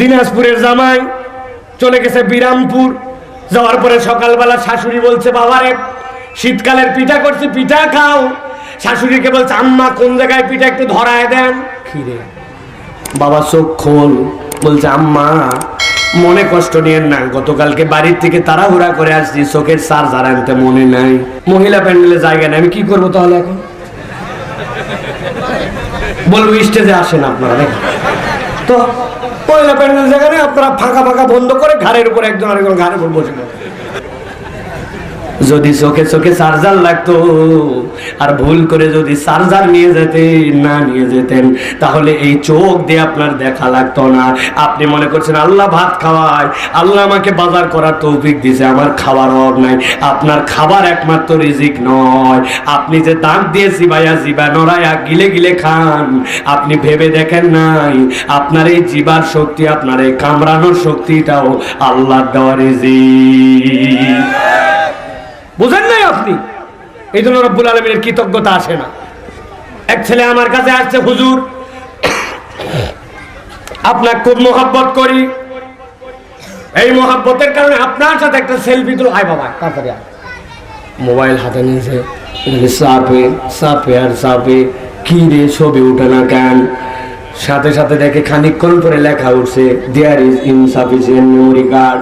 দিনাজপুরের জামাই চলে গেছে বিরামপুর। যাওয়ার পরে সকালবেলা শাশুড়ি বলছে বাবারে শীতকালের পিঠা করছি পিঠা খাও। শাশুড়িকে বলছে আম্মা কোন জায়গায় পিঠা একটু ধরায় দেন? খিরে বাবা চোখ খোল বলছে আম্মা মনে কষ্ট নিয়েন না গতকালকে বাড়ির থেকে তাড়াহুড়া করে আসছি চোখের চার্জার আনতে মনে নাই। মহিলা প্যান্ডেলে জায়গা নেই আমি কি করব তাহলে এখন? বলব স্টেজে আসেন আপনারা তো মহিলা প্যান্ডেল আপনারা ফাঁকা ফাঁকা বন্ধ করে ঘাড়ের উপর একজন আরেকজন ঘাড়ের উপর বসে। যদি চোখে চোখে চার্জার লাগতো আর ভুল করে যদি চার্জার নিয়ে যেতেন, না নিয়ে যেতেন, তাহলে এই চোখ দিয়ে আপনার দেখা লাগতো না। আপনি মনে করছেন, আল্লাহ ভাত খাওয়ায়, আল্লাহ আমাকে বাজার করার তৌফিক দিছে, আমার খাবার অভাব নাই। আপনার খাবার একমাত্র রিজিক নয়। আপনি যে দাঁত দিয়ে জিবাইয়া জিবা নড়াইয়া গিলে গিলে খান, আপনি ভেবে দেখেন নাই, আপনার এই জিবার শক্তি, আপনার এই কামড়ানোর শক্তিটাও আল্লাহ দেওয়া রিজিক। বুঝেন নাই আপনি? এই জন্য রব্বুল আলমীর কৃতজ্ঞতা আসে না। এক ছেলে আমার কাছে আসছে, হুজুর আপনার খুব মোহাব্বত করি। এই মোহাব্বতের কারণে আপনার সাথে একটা সেলফি তুলো। হাই বাবা, তাড়াতাড়ি মোবাইল হাতে নিয়েছে সাপে চাপে আর সাপে, কি রে, ছবি উঠে না কেন? সাথে সাথে দেখে খানিকক্ষণ পরে লেখা উঠছে there is insufficient memory card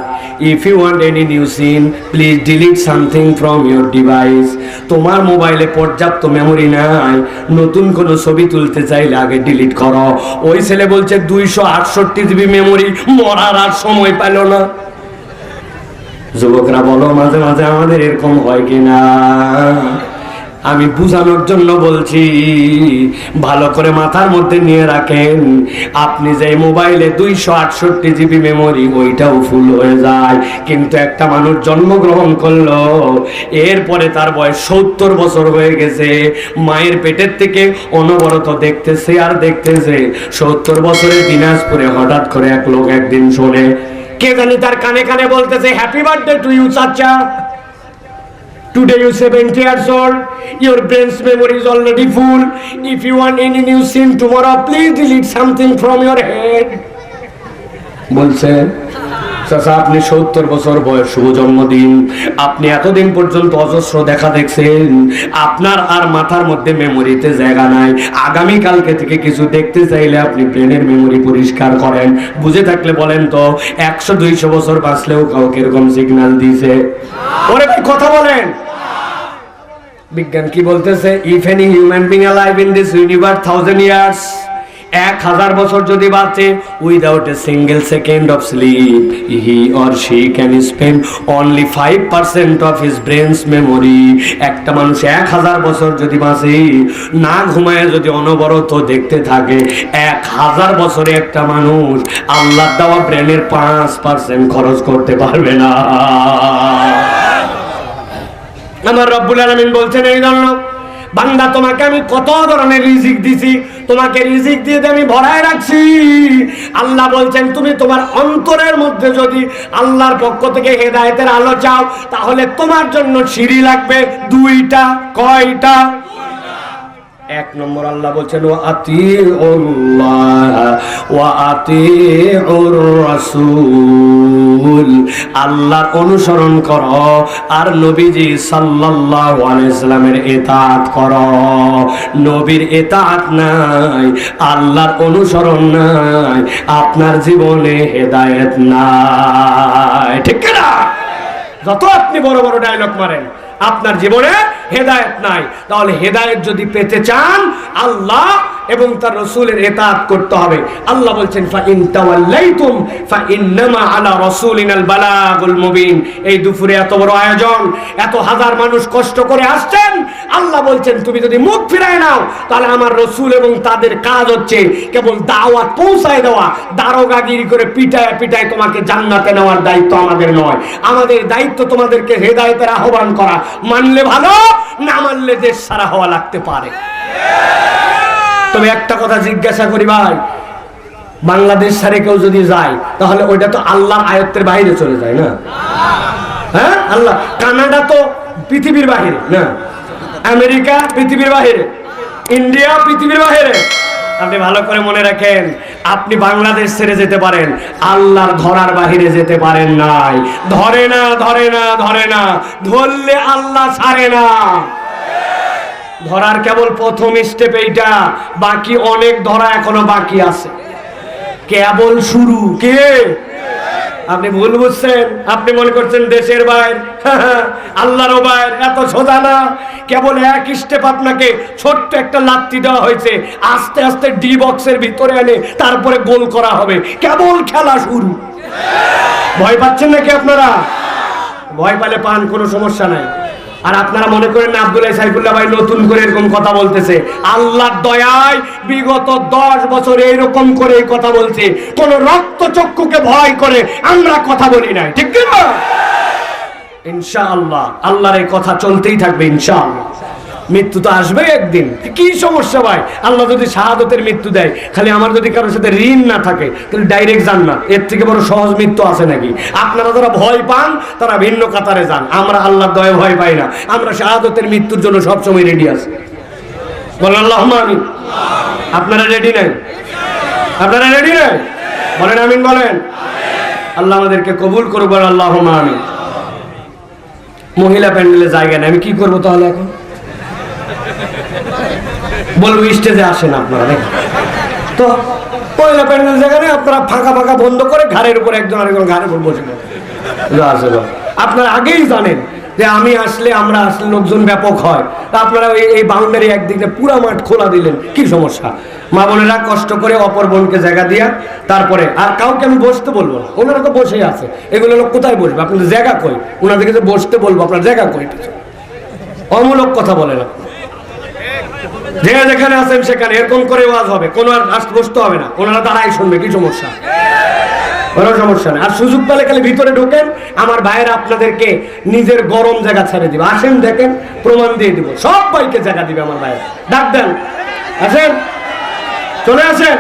if you want any new scene please delete something from your device তোমার মোবাইলে পর্যাপ্ত মেমোরি নাই। নতুন কোনো ছবি তুলতে চাইলে আগে ডিলিট করো। ওই ছেলে বলছে, দুইশো আটষট্টি জিবি মেমোরি মরার আর সময় পেল না। যুবকরা বলো, মাঝে মাঝে আমাদের এরকম হয় কিনা? আমি বুঝানোর জন্য বলছি ভালো করে মাথার মধ্যে নিয়ে রাখেন। আপনি যে মোবাইলে দুইশো আটষট্টি জিবি মেমোরি ওইটাও ফুল হয়ে যায়। কিন্তু একটা মানুষ জন্মগ্রহণ করল এরপরে তার বয়স সত্তর বছর হয়ে গেছে। মায়ের পেটের থেকে অনবরত দেখতেছে আর দেখতেছে। সত্তর বছরের দিনাজপুরে হঠাৎ করে এক লোক একদিন শোনে কে জানি তার কানে কানে বলতেছে হ্যাপি বার্থডে টু ইউ চাচা। Today you 70 years old, your brain's memory is already full. If you want any new scene tomorrow, please delete something from your head. বলছে চাচা আপনি সত্তর বছর বয়স শুভ জন্মদিন। আপনি এতদিন পর্যন্ত অজস্র দেখা দেখছেন। আপনার আর মাথার মধ্যে মেমোরিতে জায়গা নাই। আগামী কালকে থেকে কিছু দেখতে চাইলে আপনি ব্রেনের মেমোরি পরিষ্কার করেন। বুঝে থাকলে বলেন তো একশো দুইশো বছর বাঁচলেও কাউকে এরকম সিগন্যাল দিয়েছে। ওরে কথা বলেন। বিজ্ঞান কি বলতেছে if any human being alive in this universe thousand years এক হাজার বছর যদি বাঁচে without a single second of sleep he or she can spend only five percent of his brain's memory একটা মানুষ এক হাজার বছর যদি বাঁচে, না ঘুমায়, যদি অনবরত দেখতে থাকে, এক হাজার বছরে একটা মানুষ আল্লাহ দেওয়া ব্রেনের পাঁচ পার্সেন্ট খরচ করতে পারবে না। আমার রব্বুল আলমিন বলছেন, এই জন্য বান্দা, তোমাকে আমি কত ধরনের রিজিক দিছি? তোমাকে রিজিক দিয়ে আমি ভরায় রাখছি। আল্লাহ বলছেন, তুমি তোমার অন্তরের মধ্যে যদি আল্লাহর পক্ষ থেকে হেদায়েতের আলো চাও, তাহলে তোমার জন্য সিঁড়ি লাগবে দুইটা, কয়টা? এক নম্বর আল্লাহ বলছেন ও আতি ও আতি রাসূল। আল্লাহর অনুসরণ কর আর নবীজি সাল্লাল্লাহু আলাইহি সাল্লামের ইতাআত কর। নবীর ইতাআত নাই, আল্লাহর অনুসরণ নাই, আপনার জীবনে হেদায়েত নাই। ঠিক না যত আপনি বড় বড় ডায়লগ মারেন, আপনার জীবনে হেদায়েত নাই। তাহলে হেদায়েত যদি পেতে চান আল্লাহ এবং তার রসুলের এতাত করতে হবে। আল্লাহ বলছেন ফা ইন তাওয়াল্লাইতুম ফা ইন্নামা আলা রাসূলিনাল বালাগুল মুবিন। এই দুপুরে এত বড় আয়োজন, এত হাজার মানুষ কষ্ট করে আসছেন। আল্লাহ বলছেন, তুমি যদি মুখ ফিরায় নাও, তাহলে আমার রসুল এবং তাদের কাজ হচ্ছে কেবল দাওয়াত পৌঁছায় দেওয়া। দারোগাগিরি করে পিটায় পিটায় তোমাকে জান্নাতে নেওয়ার দায়িত্ব আমাদের নয়। আমাদের দায়িত্ব তোমাদেরকে হেদায়েতের আহ্বান করা। মানলে ভালো, না মানলে দেশ সারা হওয়া লাগতে পারে। তবে একটা কথা জিজ্ঞাসা করি ভাই, বাংলাদেশ সারে কেউ যদি যায়, তাহলে ওইটা তো আল্লাহর আয়ত্তের বাইরে চলে যায় না? হ্যাঁ? আল্লাহ, কানাডা তো পৃথিবীর বাহিরে, না? আমেরিকা পৃথিবীর বাহিরে, ইন্ডিয়া পৃথিবীর বাহিরে। আপনি ভালো করে মনে রাখেন, আপনি বাংলাদেশ ছেড়ে যেতে পারেন, আল্লাহর ধরার বাহিরে যেতে পারেন নাই। ধরে না ধরে না ধরে না, ধরলে আল্লাহ ছাড়ে না। ধরার কেবল প্রথম স্টেপ এইটা। বাকি অনেক ধরা এখনও বাকি আছে। কেবল শুরু। কে? আপনি ভুল বুঝছেন। আপনি মনে করছেন দেশের বাইর। আল্লাহর বাইর এত সোজা না। কেবল এক স্টেপ আপনাকে ছোট্ট একটা লাত্তি দেওয়া হয়েছে। আস্তে আস্তে ডি বক্সের ভিতরে এনে তারপরে গোল করা হবে। কেবল খেলা শুরু। ভয় পাচ্ছেন নাকি আপনারা? ভয় পালে পান, কোনো সমস্যা নাই। আর আপনারা মনে করেন না আব্দুল্লাহ সাইফুল্লাহ ভাই নতুন করে এরকম কথা বলতেছে। আল্লাহর দয়ায় বিগত দশ বছর এইরকম করে কথা বলছে। কোন রক্ত চক্ষুকে ভয় করে আমরা কথা বলি নাই। ঠিক না ইনশাআল্লাহ। আল্লাহর এই কথা চলতেই থাকবে ইনশাআল্লাহ। মৃত্যু তো আসবে একদিন। কি সমস্যা ভাই? আল্লাহ যদি শাহাদতের মৃত্যু দেয়, খালি আমার যদি কারোর সাথে ঋণ না থাকে, তাহলে ডাইরেক্ট যান না এর থেকে বড় সহজ মৃত্যু আছে নাকি? আপনারা যারা ভয় পান, তারা ভিন্ন কাতারে যান। আমরা আল্লাহর দয়ে ভয় পাই না। আমরা শাহাদতের মৃত্যুর জন্য সবসময় রেডি আছি। বলেন আল্লাহ আমিন। আপনারা রেডি নাই? আপনারা রেডি নাই? বলেন, আমিন, বলেন। আল্লাহ আমাদেরকে কবুল করব আল্লাহ আমিন। মহিলা প্যান্ডেলে জায়গা নেই, আমি কি করব তাহলে এখন? বলব স্টেজে আসেন আপনারা, দেখেন। তো মহিলা প্যান্ডেল জায়গা আপনারা ফাঁকা ফাঁকা বন্ধ করে ঘাড়ের উপর একজন আরেকজন ঘাড়ের উপর বসে। আপনারা আগেই জানেন যে আমি আসলে, আমরা আসলে লোকজন ব্যাপক হয়। তা আপনারা এই বাউন্ডারি একদিকে পুরা মাঠ খোলা দিলেন, কি সমস্যা? মা বোনেরা কষ্ট করে অপর বোনকে জায়গা দিয়া তারপরে, আর কাউকে আমি বসতে বলব না। ওনারা তো বসেই আছে। এগুলো লোক কোথায় বসবে? আপনাদের জায়গা কই? ওনাদেরকে যে বসতে বলব, আপনার জায়গা কই? অমূলক কথা বলেন আপনি। যে যেখানে আছেন সেখানে এরকম করে ওয়াজ হবে? কোনো আর আস বসতে হবে না। ওনারা দাঁড়াই শুনবে, কি সমস্যা? কোনো সমস্যা নেই। আর সুযোগ পেলে খালি ভিতরে ঢোকেন, আমার ভাইয়েরা আপনাদেরকে নিজের গরম জায়গা ছেড়ে দিবে। আসেন, দেখেন, প্রমাণ দিয়ে দিব। সব বাইকে জায়গা দিবে আমার ভাইয়ের। ডাক দেন। আসেন। চলে আসেন।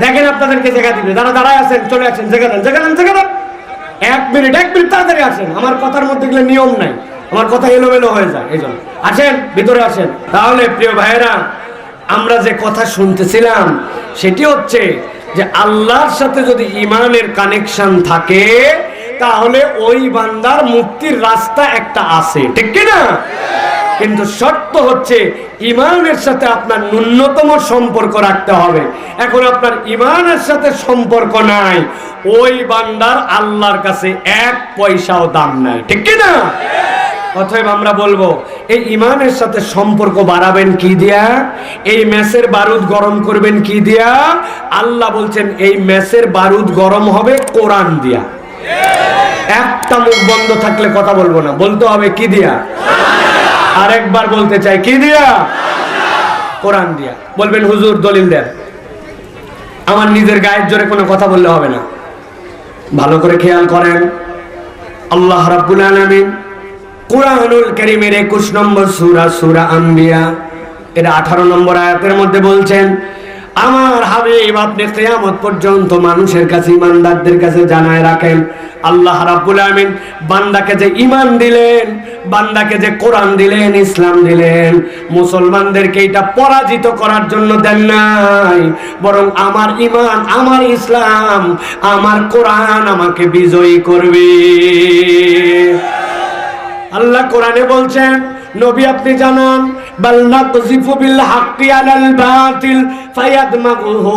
দেখেন আপনাদেরকে জায়গা দিবে। যারা দাঁড়ায় আছেন, চলে আসেন। জায়গা দেন জায়গা দেন জায়গা দেন। এক মিনিট এক মিনিট, তাড়াতাড়ি আসেন। আমার কথার মধ্যে গেলে নিয়ম নাই। আমার কথা এলোমেলো হয়ে যায়, এই জন্য। আসেন, ভিতরে আসেন। তাহলে, প্রিয় ভাইয়েরা, আমরা যে কথা শুনতেছিলাম, সেটি হচ্ছে যে আল্লাহর সাথে যদি ইমানের কানেকশন থাকে, তাহলে ওই বান্দার মুক্তির রাস্তা একটা আছে। ঠিক কি না? কিন্তু শর্ত হচ্ছে, ইমানের সাথে আপনার ন্যূনতম সম্পর্ক রাখতে হবে। এখন আপনার ইমানের সাথে সম্পর্ক নাই, ওই বান্দার আল্লাহর কাছে এক পয়সাও দাম নাই। ঠিক কি না? অতএব আমরা বলব, এই ইমানের সাথে সম্পর্ক বাড়াবেন কি দিয়া? এই মেসের বারুদ গরম করবেন কি দিয়া? আল্লাহ বলছেন, এই মেসের বারুদ গরম হবে কোরআন দিয়া। একটা মুখ বন্ধ থাকলে কথা বলব না। বলতে হবে কি দিয়া? আরেকবার বলতে চাই, কি দিয়া? কোরআন দিয়া। বলবেন, হুজুর, দলিল দেন। আমার নিজের গায়ের জোরে কোনো কথা বললে হবে না। ভালো করে খেয়াল করেন। আল্লাহ রাব্বুল আলামিন কুরআনুল কারীমের 21 নম্বর সূরা সূরা আম্বিয়া এর 18 নম্বর আয়াতের মধ্যে বলছেন, আমার হাবিব আপনি কিয়ামত পর্যন্ত মানুষের কাছে, ইমানদারদের কাছে জানায় রাখেন। আল্লাহ রাব্বুল আলামিন বান্দাকে যে ঈমান দিলেন, বান্দাকে যে কোরআন দিলেন, ইসলাম দিলেন, মুসলমানদেরকে এটা পরাজিত করার জন্য দেন নাই। বরং আমার ঈমান, আমার ইসলাম, আমার কোরআন আমাকে বিজয়ী করবে। আল্লাহ কোরআনে বলছেন, নবী আপনি জানান, বাল নাকযিফু বিল হাক্কি আলাল বাতিল, ফায়াদমাগুহু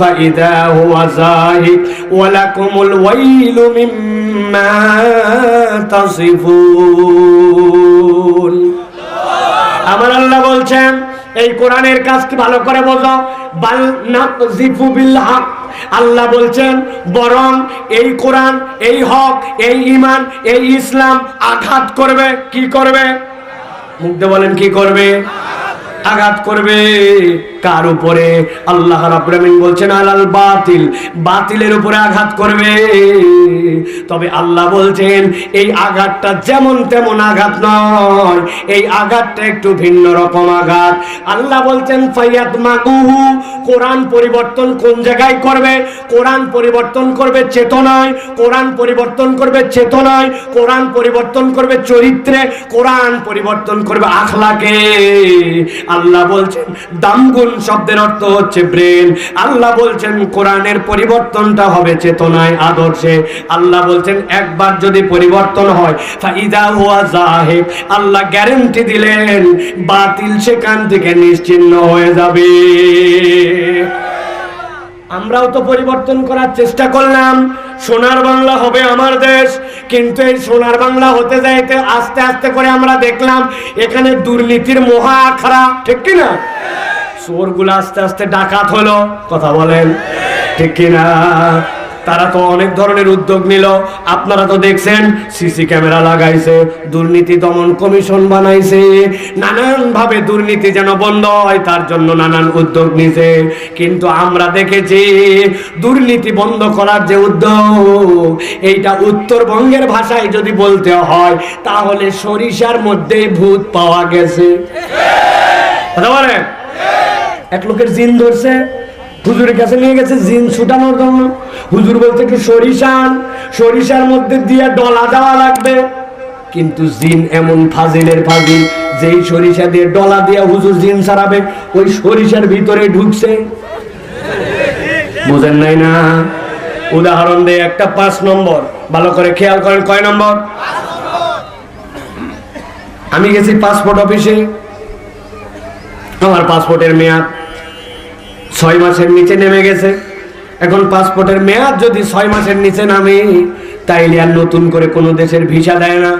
ফাইদা হুয়া যাহিক ওয়া লাকুমুল ওয়াইলু মিম্মা তাসিফুন। আমার আল্লাহ বলছেন, এই কোরআনের কাজ কি ভালো করে বোঝো? বাল নাকযিফু বিল হক আল্লাহ বলছেন, বরং এই কোরআন, এই হক, এই ইমান এই ইসলাম আঘাত করবে, কি করবে? দিয়ে বলেন, কি করবে? আঘাত করবে। কার উপরে? আল্লাহ রাব্বুল বলছেন, আলাল বাতিল। বাতিলের উপরে আঘাত করবে। তবে আল্লাহ বলছেন, এই আঘাতটা যেমন তেমন আঘাত নয়, এই আঘাতটা একটু ভিন্ন রকম আঘাত। আল্লাহ বলছেন ফাইয়াত মাগুহু কোরআন পরিবর্তন কোন জায়গায় করবে? কোরআন পরিবর্তন করবে চেতনায়, কোরআন পরিবর্তন করবে চেতনায়, কোরআন পরিবর্তন করবে চরিত্রে, কোরআন পরিবর্তন করবে আখলাকে। আল্লাহ বলছেন দামগুন শব্দের অর্থ হচ্ছে ব্রেন। আল্লাহ বলছেন, কোরআনের পরিবর্তনটা হবে চেতনায়, আদর্শে। আল্লাহ বলছেন, একবার যদি পরিবর্তন হয়, ফাইদা হুয়া জাহেব আল্লাহ গ্যারেন্টি দিলেন, বাতিল সেখান থেকে নিশ্চিন্ন হয়ে যাবে। আমরাও তো পরিবর্তন করার চেষ্টা করলাম। সোনার বাংলা হবে আমার দেশ। কিন্তু এই সোনার বাংলা হতে যাইতে আস্তে আস্তে করে আমরা দেখলাম, এখানে দুর্নীতির মহা আখড়া। ঠিক কিনা? চোরগুলো আস্তে আস্তে ডাকাত হলো, কথা বলেন। ঠিক কিনা? তারা তো অনেক ধরনের উদ্যোগ নিল। আপনারা তো দেখছেন, সিসি ক্যামেরা লাগাইছে, দুর্নীতি দমন কমিশন বানাইছে। নানান ভাবে দুর্নীতি যেন বন্ধ হয়, তার জন্য নানান উদ্যোগ নিছে। কিন্তু আমরা দেখেছি, দুর্নীতি বন্ধ করার যে উদ্যোগ, এইটা উত্তরবঙ্গের ভাষায় যদি বলতে হয়, তাহলে সরিষার মধ্যে ভূত পাওয়া গেছে। এক লোকের জিন ধরছে হুজুরের কাছে নিয়ে গেছে জিন ছুটানোর জন্য। হুজুর বলতে একটু সরিষান সরিষার মধ্যে দিয়ে ডলা দেওয়া লাগবে। কিন্তু জিন এমন ফাজিলের ফাজিল, যেই সরিষা দিয়ে ডলা দিয়ে হুজুর জিন সারাবে, ওই সরিষার ভিতরে ঢুকছে। বুঝেন নাই না? উদাহরণ দেয় একটা পাঁচ নম্বর। ভালো করে খেয়াল করেন, কয় নম্বর? আমি গেছি পাসপোর্ট অফিসে। আমার পাসপোর্টের মেয়াদ ছয় মাসের নিচে নেমে গেছে। এখন পাসপোর্টের মেয়াদ যদি ছয় মাসের নিচে নামে, তাইলে আর নতুন করে কোনো দেশের ভিসা দেয় না।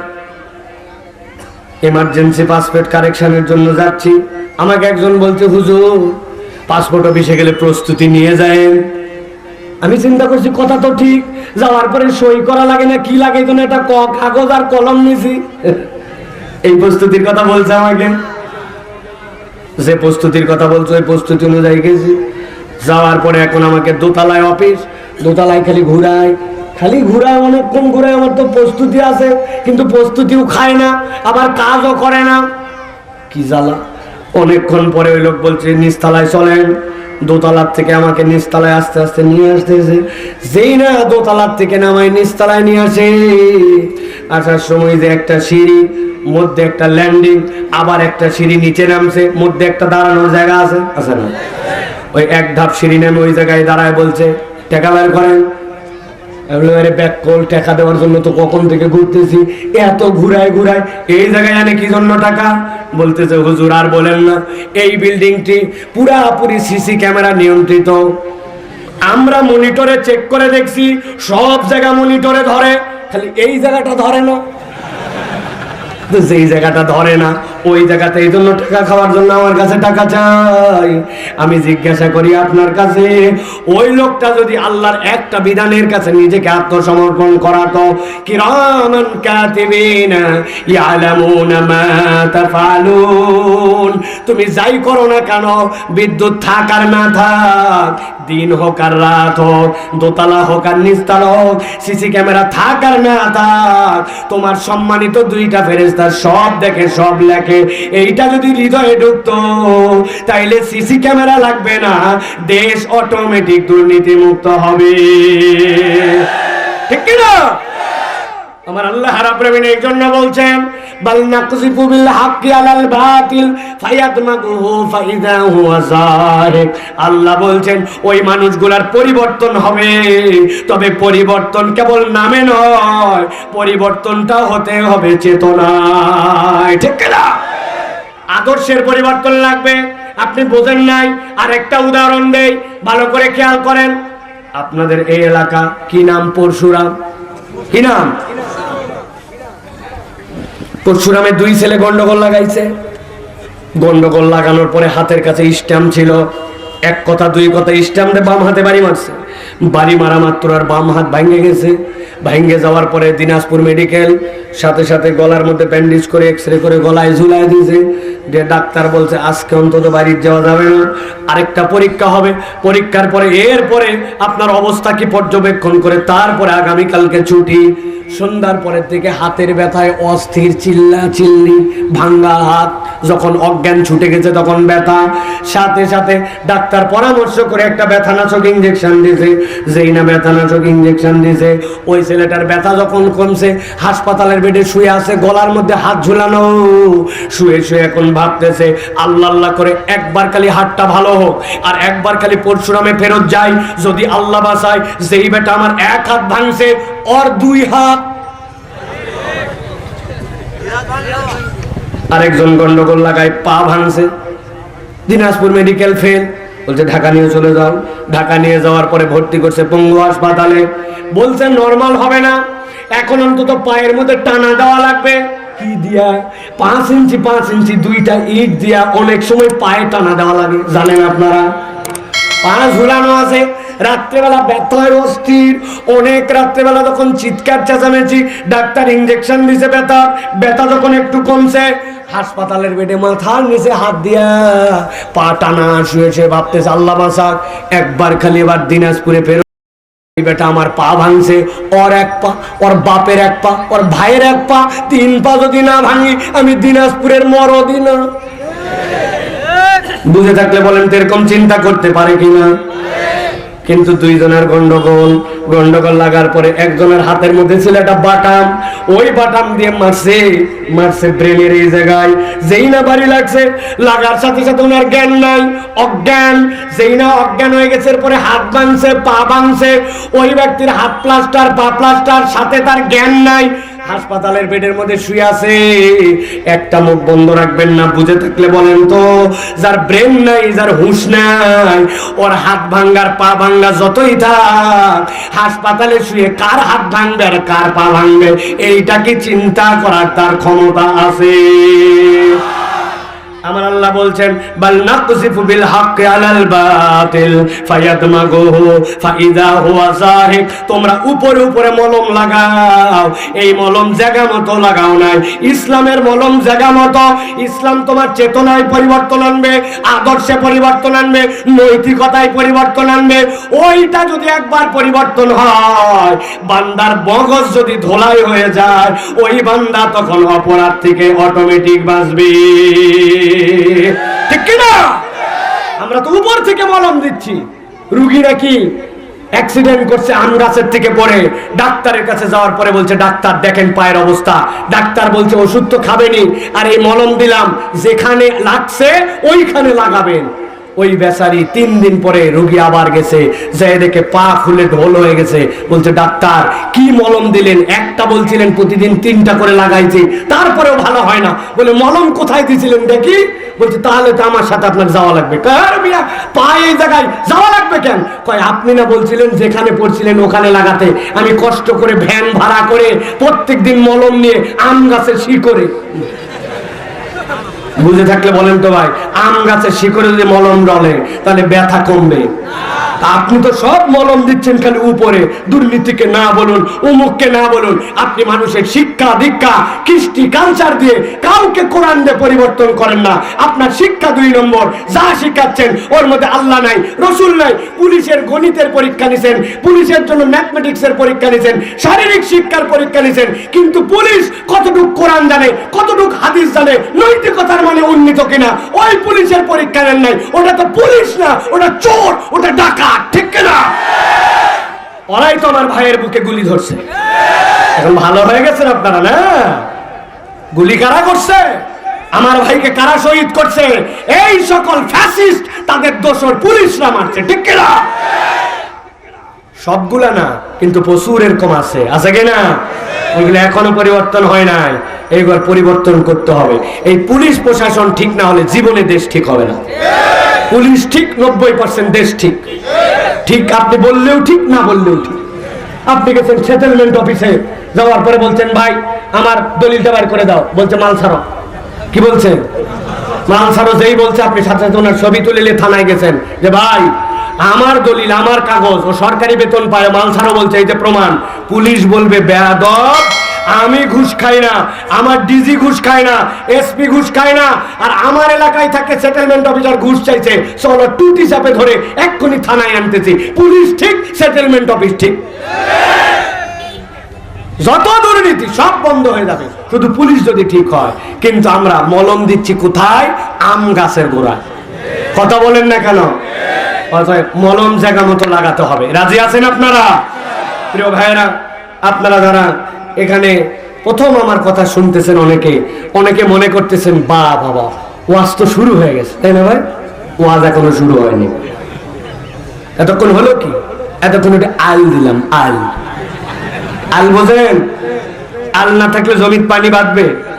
এমার্জেন্সি পাসপোর্ট কারেকশনের জন্য যাচ্ছি। আমাকে একজন বলছে, হুজুর পাসপোর্ট অফিসে গেলে প্রস্তুতি নিয়ে যায় আমি চিন্তা করছি, কথা তো ঠিক, যাওয়ার পরে সই করা লাগে না, কি লাগে একটা ক- কাগজ আর কলম নিছি। এই প্রস্তুতির কথা বলছে আমাকে। যে প্রস্তুতির কথা বলছো, ওই প্রস্তুতি অনুযায়ী গেছি। যাওয়ার পরে এখন আমাকে দোতলায় অফিস, দোতলায় খালি ঘুরায়। খালি ঘুরায় অনেকক্ষণ ঘুরায় আমার তো প্রস্তুতি আছে, কিন্তু প্রস্তুতিও খায় না, আবার কাজও করে না। কি জ্বালা। অনেকক্ষণ পরে ওই লোক বলছে, নিচতলায় চলেন। দোতলার থেকে আমাকে নিচতলায় আস্তে আস্তে নিয়ে আসতেছে। যেই না দোতলার থেকে নামায় নিচতলায় নিয়ে আসে। আসার সময় যে একটা সিঁড়ি, মধ্যে একটা ল্যান্ডিং আবার একটা সিঁড়ি নিচে নামছে, মধ্যে একটা দাঁড়ানোর জায়গা আছে? আছে না? ওই এক ধাপ সিঁড়ি নেমে ওই জায়গায় দাঁড়ায় বলছে, টাকা বের করেন। ব্যাক কল টাকা দেওয়ার জন্য তো কখন থেকে ঘুরতেছি? এত ঘুরায় ঘুরায়, এই জায়গায় জানে কি জন্য টাকা? বলতেছে, হুজুর, আর বলেন না, এই বিল্ডিংটি পুরাপুরি সিসি ক্যামেরা নিয়ন্ত্রিত। আমরা মনিটরে চেক করে দেখছি, সব জায়গা মনিটরে ধরে। খালি এই জায়গাটা ধরে না। যেই জায়গাটা ধরে না, ওই জায়গাতে এই জন্য টাকা খাওয়ার জন্য আমার কাছে টাকা চাই। আমি জিজ্ঞাসা করি, আপনার কাছে? ওই লোকটা যদি আল্লাহর একটা বিধানের কাছে নিজেকে আত্মসমর্পণ করাতো, কিরামান কাতিবিনা ইয়ালামুনা তুমি যাই করো না কেন, বিদ্যুৎ থাক আর না থাক। দিন হোক আর রাত হোক, দোতলা হোক আর নিস্তাল হোক, সিসি ক্যামেরা থাক আর না থাক, তোমার সম্মানিত দুইটা ফেরেস্তার সব দেখে, সব লেখে। এইটা যদি হৃদয়ে ঢুকতো, তাইলে সিসি ক্যামেরা লাগবে না, দেশ অটোমেটিক দুর্নীতি মুক্ত হবে। ঠিক কিনা? আমার আল্লাহ রাব্বুল এই জন্য বলছেন, বাল নাকযিফু বিল হাক্কি আলাল বাতিল ফায়াদমাগুহু ফাইদা হুয়া যাহিক আল্লাহ বলছেন, ওই মানুষগুলার পরিবর্তন হবে। তবে পরিবর্তন কেবল নামে নয় পরিবর্তনটা হতে হবে চেতনায়। ঠিক না আদর্শের পরিবর্তন লাগবে। আপনি বোঝেন নাই। আর একটা উদাহরণ দেই, ভালো করে খেয়াল করেন। আপনাদের এই এলাকা কি নাম পরশুরাম? কি নাম? পরশুরামের দুই ছেলে গন্ডগোল লাগাইছে। গন্ডগোল লাগানোর পরে হাতের কাছে স্ট্যাম্প ছিল। এক কথা, দুই কথা, স্ট্যাম্প বাম হাতে বাড়ি মারছে। বাড়ি মারা মাত্র আর বাম হাত ভাঙ্গে গেছে। ভাঙ্গে যাওয়ার পরে দিনাজপুর মেডিকেল সাথে সাথে গলার মধ্যে ব্যান্ডেজ করে এক্স রে করে গলায় ঝুলাই দিয়েছে। যে ডাক্তার বলছে, আজকে অন্তত বাড়ির যাওয়া যাবে না। আরেকটা পরীক্ষা হবে। পরীক্ষার পরে, এরপরে আপনার অবস্থা কি পর্যবেক্ষণ করে? তারপরে আগামীকালকে ছুটি। সন্ধ্যার পরের থেকে হাতের ব্যথায় অস্থির চিল্লা চিল্লি, ভাঙ্গা হাত, যখন অজ্ঞান ছুটে গেছে তখন ব্যথা। সাথে সাথে ডাক্তার পরামর্শ করে একটা ব্যথানাশক ইঞ্জেকশন দিয়েছে। যেই না ব্যথানাশক ইঞ্জেকশন দিয়েছে, ওই ছেলেটার ব্যথা যখন কমছে, হাসপাতালের বেডে শুয়ে আছে, গলার মধ্যে হাত ঝুলানো। শুয়ে শুয়ে এখন ভাবতেছে, আল্লাহ আল্লাহ করে একবার খালি হাতটা ভালো হোক, আর একবার খালি পরশুরামে ফেরত যাই। যদি আল্লাহ বাসায় যেই বেটা আমার এক হাত ভাঙছে, ওর দুই হাত। আরেকজন গন্ডগোল লাগায় পা ভাঙছে। Dinajpur medical fail. বলছে, ঢাকা নিয়ে চলে যাও। ঢাকা নিয়ে যাওয়ার পরে ভর্তি করছে পঙ্গু হাসপাতালে। বলছে, নর্মাল হবে না। এখন অন্তত পায়ের মধ্যে টানা দেওয়া লাগবে। কি দিয়া? পাঁচ ইঞ্চি পাঁচ ইঞ্চি দুইটা ইট দিয়া অনেক সময় পায়ে টানা দেওয়া লাগে জানেন আপনারা? পা ঝুলানো আছে। রাত্রেবেলা ব্যথায় অস্থির। অনেক রাত্রেবেলা যখন চিৎকার চেঁচামেচি ডাক্তার ইঞ্জেকশন দিছে ব্যথা ব্যথা যখন একটু কমছে হাসপাতালের বেডে মাথার নিচে হাত দিয়া পা টানা শুয়েছে ভাবতেছে আল্লাহ বাসাক একবার খালি এবার দিনাজপুরে ফেরত বেটা আমার পা ভাঙছে, ওর এক পা, ওর বাপের এক পা, ওর ভাইয়ের এক পা, তিন পা যদি না ভাঙি, আমি দিনাজপুরের মরদি না বুঝে থাকলে বলেন তো এরকম চিন্তা করতে পারে কিনা? কিন্তু দুইজনের গন্ডগোল গন্ডগোল লাগার পরে একজনের হাতের মধ্যে ছিল একটা বাটাম। ওই বাটাম দিয়ে মারছে মারছে ব্রেনের এই জায়গায়। যেই না বাড়ি লাগছে, লাগার সাথে সাথে ওনার জ্ঞান নাই, অজ্ঞান। যেই না অজ্ঞান হয়ে গেছে, এরপরে হাত ভাঙছে পা ভাঙছে ওই ব্যক্তির হাত প্লাস্টার পা প্লাস্টার সাথে তার জ্ঞান নাই। হাসপাতালের বেডের মধ্যে শুয়ে আছে। একটা মুখ বন্ধ রাখবেন না, বুঝে থাকলে বলেন তো। যার ব্রেন নাই, যার হুঁশ নাই, ওর হাত ভাঙ্গার পা ভাঙ্গা যতই থাক, হাসপাতালে শুয়ে কার হাত ভাঙবে আর কার পা ভাঙবে এইটাকে চিন্তা করার তার ক্ষমতা আছে? আমার আল্লাহ বলছেন, বাল নাকসিফু বিল হাক্কি আলাল বাতিল, ফায়াদমাগুহু, ফাইদা হুয়া যাহিক। তোমরা উপরে উপরে মলম লাগাও। এই মলম জায়গা মতো লাগাও নাই। ইসলামের মলম জায়গা মতো। ইসলাম তোমার চেতনায় পরিবর্তন আনবে, আদর্শে পরিবর্তন আনবে, নৈতিকতায় পরিবর্তন আনবে। ওইটা যদি একবার পরিবর্তন হয়, বান্দার মগজ যদি ধোলাই হয়ে যায়, ওই বান্দা তখন অপরাধ থেকে অটোমেটিক বাঁচবে। ঠিক কিনা? আমরা তো উপর থেকে মলম দিচ্ছি। রুগী নাকি অ্যাক্সিডেন্ট করছে গাছের থেকে পরে? ডাক্তারের কাছে যাওয়ার পরে বলছে, ডাক্তার, দেখেন পায়ের অবস্থা। ডাক্তার বলছে, ওষুধ তো খাবেনি আর এই মলম দিলাম, যেখানে লাগছে, ওইখানে লাগাবেন। ওই বেচারি তিন দিন পরে রোগী আবার গেছে। যে দেখে পা খুলে ঢোল হয়ে গেছে। বলছে, ডাক্তার, কি মলম দিলেন? একটা বলছিলেন, প্রতিদিন তিনটা করে লাগাইছি। তারপরেও ভালো হয় না। বলে, মলম কোথায় দিয়েছিলেন দেখি? বলছে, তাহলে তো আমার সাথে আপনার যাওয়া লাগবে। কার মিয়া? পায়ে এই জায়গায় যাওয়া লাগবে কেন? কয়, আপনি না বলছিলেন যেখানে পড়ছিলেন ওখানে লাগাতে। আমি কষ্ট করে ভ্যান ভাড়া করে প্রত্যেক দিন মলম নিয়ে আম গাছের শিকড়ে বুঝে থাকলে বলেন তো ভাই আম গাছের শিকড়ে যদি মলম ডলে তাহলে ব্যথা কমবে। আপনি তো সব মলম দিচ্ছেন খালি উপরে। দুর্নীতিকে না বলুন, উমুককে না বলুন। আপনি মানুষের শিক্ষা, দীক্ষা, কৃষ্টি কালচার দিয়ে কাউকে কোরআন দিয়ে পরিবর্তন করেন না। আপনার শিক্ষা দুই নম্বর। যা শিখাচ্ছেন, ওর মধ্যে আল্লাহ নাই, রসুল নাই, পুলিশের গণিতের পরীক্ষা নিছেন, পুলিশের জন্য ম্যাথমেটিক্সের পরীক্ষা নিছেন, শারীরিক শিক্ষার পরীক্ষা নিছেন, কিন্তু পুলিশ কতটুক কোরআন জানে, কতটুক হাদিস জানে, নৈতিকতার মানে উন্নীত কিনা, ওই পুলিশের পরীক্ষা নেন নাই। ওটা তো পুলিশ না, ওটা চোর, ওটা ডাকাত। ঠিক কিনা? ওরাই তো আমার ভাইয়ের বুকে গুলি ধরছে। এখন ভালো হয়ে গেছেন আপনারা, না? গুলি কারা করছে? আমার ভাইকে কারা শহীদ করছে? এই সকল ফ্যাসিস্ট তাদের দোষর পুলিশরা মারছে, ঠিক সবগুলা না, কিন্তু প্রচুর এরকম আছে। আছে কিনা ওইগুলো এখনও পরিবর্তন হয় নাই। এইবার পরিবর্তন করতে হবে। এই পুলিশ প্রশাসন ঠিক না হলে জীবনে দেশ ঠিক হবে না। পুলিশ ঠিক নব্বই পার্সেন্ট দেশ ঠিক। ঠিক আপনি বললেও ঠিক, না বললেও ঠিক। আপনি গেছেন সেটেলমেন্ট অফিসে যাওয়ার পরে বলছেন, ভাই, আমার দলিলটা বার করে দাও। বলছে, মাল ছাড়ো। কি বলছেন মাল ছাড়ো, যেই বলছে, আপনি সাথে সাথে ওনার ছবি তুলে নিয়ে থানায় গেছেন। যে, ভাই, আমার দলিল, আমার কাগজ, ও সরকারি বেতন পায়, মাল ছাড়ো বলছে। এই যে প্রমাণ, পুলিশ বলবে, বেয়াদব আমি ঘুষ খাই না, আমার ডিজি ঘুষ খায় না, এসপি ঘুষ খায় না, আর আমার এলাকায় থাকে সেটেলমেন্ট অফিসার ঘুষ চাইছে। চলো টুটি চাপে ধরে এক্ষুনি থানায় আনতেছি। পুলিশ ঠিক সেটেলমেন্ট অফিস ঠিক। যত দুর্নীতি, সব বন্ধ হয়ে যাবে। শুধু পুলিশ যদি ঠিক হয়, কিন্তু আমরা মলম দিচ্ছি কোথায়? আম গাছের গোড়ায়। কথা বলেন না কেন? মলম জায়গা মতো লাগাতে হবে। রাজি আছেন আপনারা? প্রিয় ভাইয়েরা, আপনারা যারা এখানে প্রথম আমার কথা শুনতেছেন অনেকে। অনেকে মনে করতেছেন, বা, বাবা, ওয়াজ তো শুরু হয়ে গেছে। তাই না ভাই? ওয়াজ এখনও শুরু হয়নি। এতক্ষণ হলো কি? এতক্ষণ ওটা আল দিলাম, আল। আল বোঝেন? আল না থাকলে জমির পানি বাঁধবে।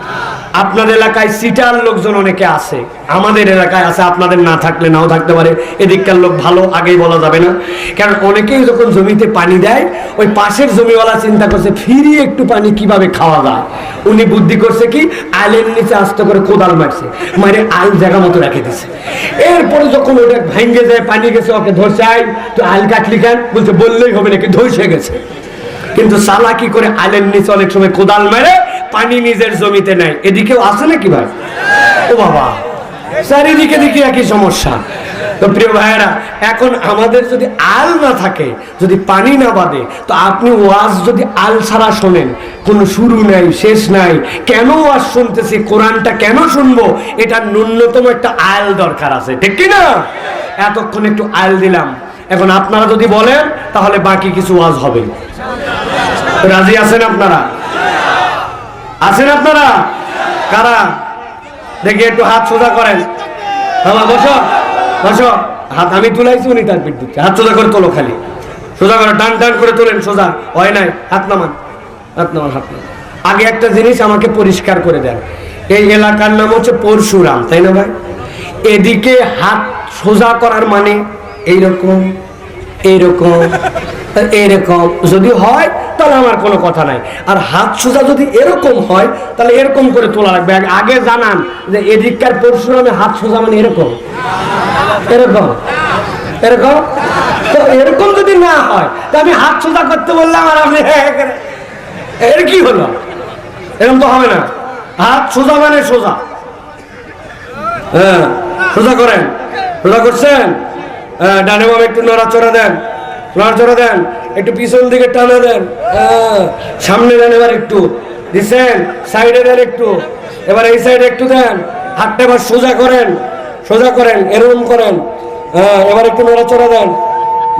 আপনাদের এলাকায় সিটার লোকজন অনেকে আছে। আমাদের এলাকায় আছে, আপনাদের না থাকলে নাও থাকতে পারে। এদিককার লোক ভালো, আগেই বলা যাবে না। কারণ অনেকেই যখন জমিতে পানি দেয়, ওই পাশের জমিওয়ালা চিন্তা করছে, ফিরিয়ে একটু পানি কীভাবে খাওয়া যায়? উনি বুদ্ধি করছে কি, আলের নিচে আস্তে করে কোদাল মারছে মারে আল জায়গা মতো রেখে দিছে। এরপরে যখন ওটা ভেঙে যায়, পানি গেছে, ওকে ধরছে, আই তো আল কাটলি কেন? বলছে, বললেই হবে নাকি, ধসে গেছে। কিন্তু সালা কি করে আলের নিচে অনেক সময় কোদাল মেরে পানি নিজের জমিতে নেয় এদিকেও আছে নাকি ভাই? ও বাবা। চারিদিকে দিকে একই সমস্যা। তো প্রিয় ভাইয়েরা, এখন আমাদের যদি আল না থাকে, যদি পানি না বাঁধে তো আপনি ওয়াজ যদি আল ছাড়া শোনেন, কোনো শুরু নাই, শেষ নাই, কেন ওয়াজ শুনতেছি, কোরআনটা কেন শুনব এটা ন্যূনতম একটা আল দরকার আছে, ঠিক কি না এতক্ষণ একটু আল দিলাম। এখন আপনারা যদি বলেন, তাহলে বাকি কিছু ওয়াজ হবে। রাজি আছেন আপনারা? আছেন আপনারা? কারা? দেখি একটু হাত সোজা করেন। বসো। বসো। হাত আমি তুলাইছি, উনি তার পিঠ দিচ্ছে হাত সোজা করে তোলো খালি। সোজা করে, টান টান করে তোলেন, সোজা। হয় নাই? হাত নামান। হাত নামান হাত নামান। আগে একটা জিনিস আমাকে পরিষ্কার করে দেন। এই এলাকার নাম হচ্ছে পরশুরাম, তাই না ভাই? এদিকে হাত সোজা করার মানে এইরকম এইরকম এরকম যদি হয় তাহলে আমার কোনো কথা নাই। আর হাত সোজা যদি এরকম হয়, তাহলে এরকম করে তোলা লাগবে। আগে- জানান যে এদিককার পরশুরামে হাত সোজা মানে এরকম। এরকম। এরকম? তো এরকম যদি না হয়, তো আমি হাত সোজা করতে বললাম আর আপনি হ্যাঁ হ্যাঁ এর কি হলো? এরকম তো হবে না। হাত সোজা মানে সোজা। হ্যাঁ সোজা করেন। সোজা করছেন? হ্যাঁ ডানে বামে একটু নড়াচড়া দেন। নড়াচড়া দেন একটু পিছন দিকে টানা দেন হ্যাঁ, সামনে দেন এবার একটু দিচ্ছেন সাইডে দেন একটু এবার এই সাইডে একটু দেন হাতটা এবার সোজা করেন সোজা করেন এরকম করেন হ্যাঁ এবার একটু নড়াচড়া দেন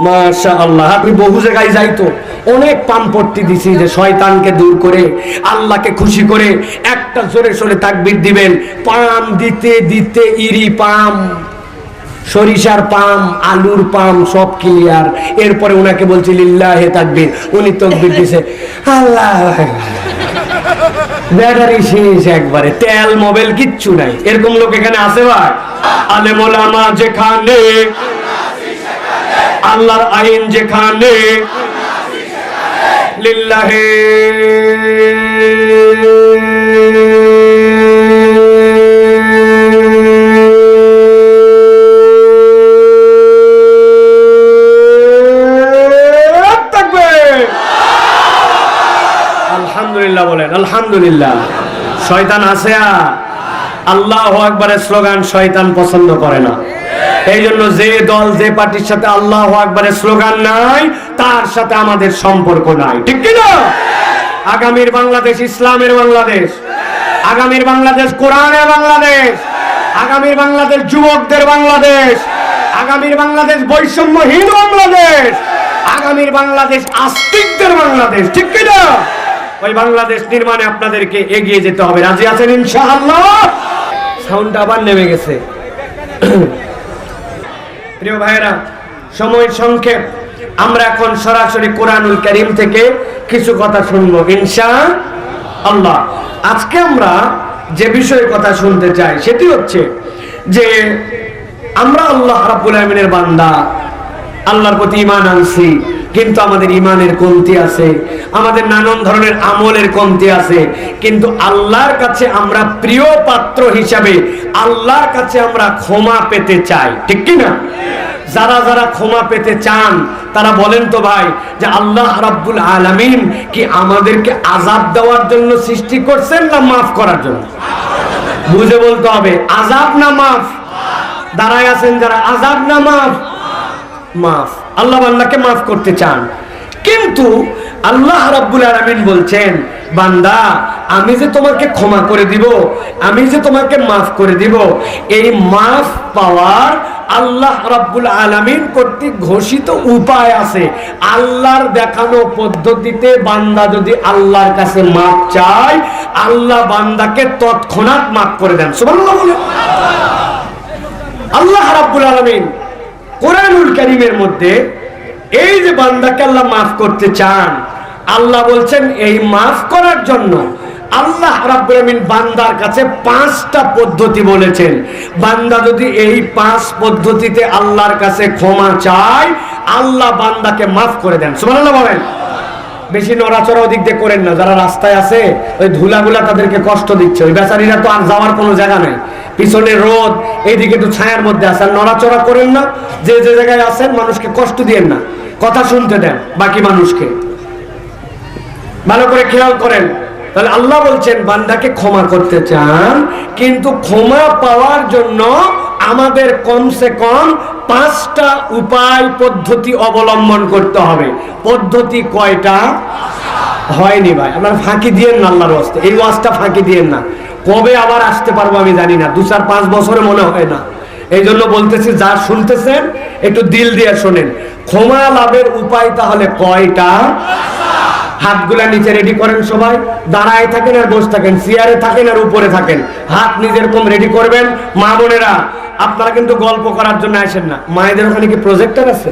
মাশা আল্লাহ আপনি বহু জায়গায় যাইতো অনেক পাম্পট্টি দিছি যে শয়তানকে দূর করে আল্লাহকে খুশি করে একটা জোরে সোরে তাকবির দিবেন পাম দিতে দিতে ইরি পাম। সরিষার পাম, আলুর পাম সব ক্লিয়ার এরপরে ওনাকে বলছি, লিল্লাহে তাকবির। উনি তকবির দিছে। আল্লাহ। ব্যাটারি শেষ একবারে, তেল, মোবাইল কিচ্ছু নাই। এরকম লোক এখানে আছে ভাই? আলেমোলামা যেখানে, আল্লাহর আইন যেখানে, লিল্লাহে। আলহামদুলিল্লাহ বলেন, আলহামদুলিল্লাহ, শয়তান আছে আল্লাহ আকবরের স্লোগান, শয়তান পছন্দ করে না। এই জন্য যে দল, যে পার্টির সাথে আল্লাহ আকবরের স্লোগান নাই, তার সাথে আমাদের সম্পর্ক নাই। ঠিক কি না? আগামীর বাংলাদেশ ইসলামের বাংলাদেশ। আগামীর বাংলাদেশ কোরআনের বাংলাদেশ। আগামীর বাংলাদেশ যুবকদের বাংলাদেশ। আগামীর বাংলাদেশ বৈষম্যহীন বাংলাদেশ। আগামীর বাংলাদেশ আস্তিকদের বাংলাদেশ। ঠিক কি না? ওই বাংলাদেশ নির্মাণে আপনাদেরকে এগিয়ে যেতে হবে। রাজি আছেন ইনশাআল্লাহ? সাউন্ডটা আবার নেমে গেছে। প্রিয় ভাইরা সময় সংক্ষেপ। আমরা এখন সরাসরি কোরআনুল করিম থেকে কিছু কথা শুনব ইনশা আল্লাহ আজকে আমরা যে বিষয়ে কথা শুনতে চাই, সেটি হচ্ছে যে আমরা আল্লাহ রাব্বুল আমিনের বান্দা, আল্লাহর প্রতি ইমান আনছি। কিন্তু আমাদের ইমানের কমতি আছে, আমাদের নানান ধরনের আমলের কমতি আছে, কিন্তু আল্লাহর কাছে আমরা প্রিয় পাত্র হিসাবে আল্লাহর কাছে আমরা ক্ষমা পেতে চাই। ঠিক কি না? যারা যারা ক্ষমা পেতে চান, তারা বলেন তো ভাই যে আল্লাহ রাব্বুল আলামিন কি আমাদেরকে আজাব দেওয়ার জন্য সৃষ্টি করছেন না মাফ করার জন্য? বুঝে বলতে হবে আজাব না মাফ? দাঁড়ায় আছেন যারা আজাব না মাফ? মাফ। আল্লাহ বান্দাকে মাফ করতে চান। কিন্তু আল্লাহ রাব্বুল আলামিন বলছেন, বান্দা, আমি যে তোমাকে ক্ষমা করে দিব, আমি যে তোমাকে মাফ করে দিব, এই মাফ পাওয়ার আল্লাহ রাব্বুল আলামিন কর্তৃক ঘোষিত উপায় আছে। আল্লাহর দেখানো পদ্ধতিতে বান্দা যদি আল্লাহর কাছে মাফ চায়, আল্লাহ বান্দাকে তৎক্ষণাৎ মাফ করে দেন। সুবহানাল্লাহ আল্লাহ রাব্বুল আলামিন কোরআনুল করিমের মধ্যে এই যে বান্দাকে আল্লাহ মাফ করতে চান, আল্লাহ বলছেন এই মাফ করার জন্য আল্লাহ রাব্বুল বান্দার কাছে পাঁচটা পদ্ধতি বলেছেন। বান্দা যদি এই পাঁচ পদ্ধতিতে আল্লাহর কাছে ক্ষমা চায়, আল্লাহ বান্দাকে মাফ করে দেন। সুবহানাল্লাহ বলেন। বেশি নড়াচড়া ওদিক দিয়ে করেন না। যারা রাস্তায় আছে, ওই ধুলাগুলা তাদেরকে কষ্ট দিচ্ছে। ওই বেচারিরা তো আর যাওয়ার কোনো জায়গা নাই। পিছনে রোদ এইদিকে একটু ছায়ার মধ্যে আছে। আর নড়াচড়া করেন না, যে যে জায়গায় আছেন, মানুষকে কষ্ট দিয়েন না। কথা শুনতে দেন বাকি মানুষকে। ভালো করে খেয়াল করেন। তাহলে আল্লাহ বলছেন, বান্দাকে ক্ষমা করতে চান, কিন্তু ক্ষমা পাওয়ার জন্য আমাদের কমসে কম পাঁচটা উপায় পদ্ধতি অবলম্বন করতে হবে। পদ্ধতি কয়টা? হয়নি ভাই, আপনার ফাঁকি দিয়েন না আল্লাহর ওয়াস্তে। এই ওয়াজটা ফাঁকি দিয়েন না। কবে আবার আসতে পারব আমি জানি না, দু চার পাঁচ বছরে মনে হয় না। এই জন্য বলতেছি, যা শুনতেছেন, একটু দিল দিয়ে শোনেন। ক্ষমা লাভের উপায় তাহলে কয়টা? হাতগুলা নিচে রেডি করেন সবাই, দাঁড়ায় থাকেন আর বসে থাকেন চেয়ারে থাকেন আর উপরে থাকেন। হাত নিজের কম রেডি করবেন। মা বোনেরা, আপনারা কিন্তু গল্প করার জন্য আসেন না। মায়েদের ওখানে কি প্রজেক্টার আছে?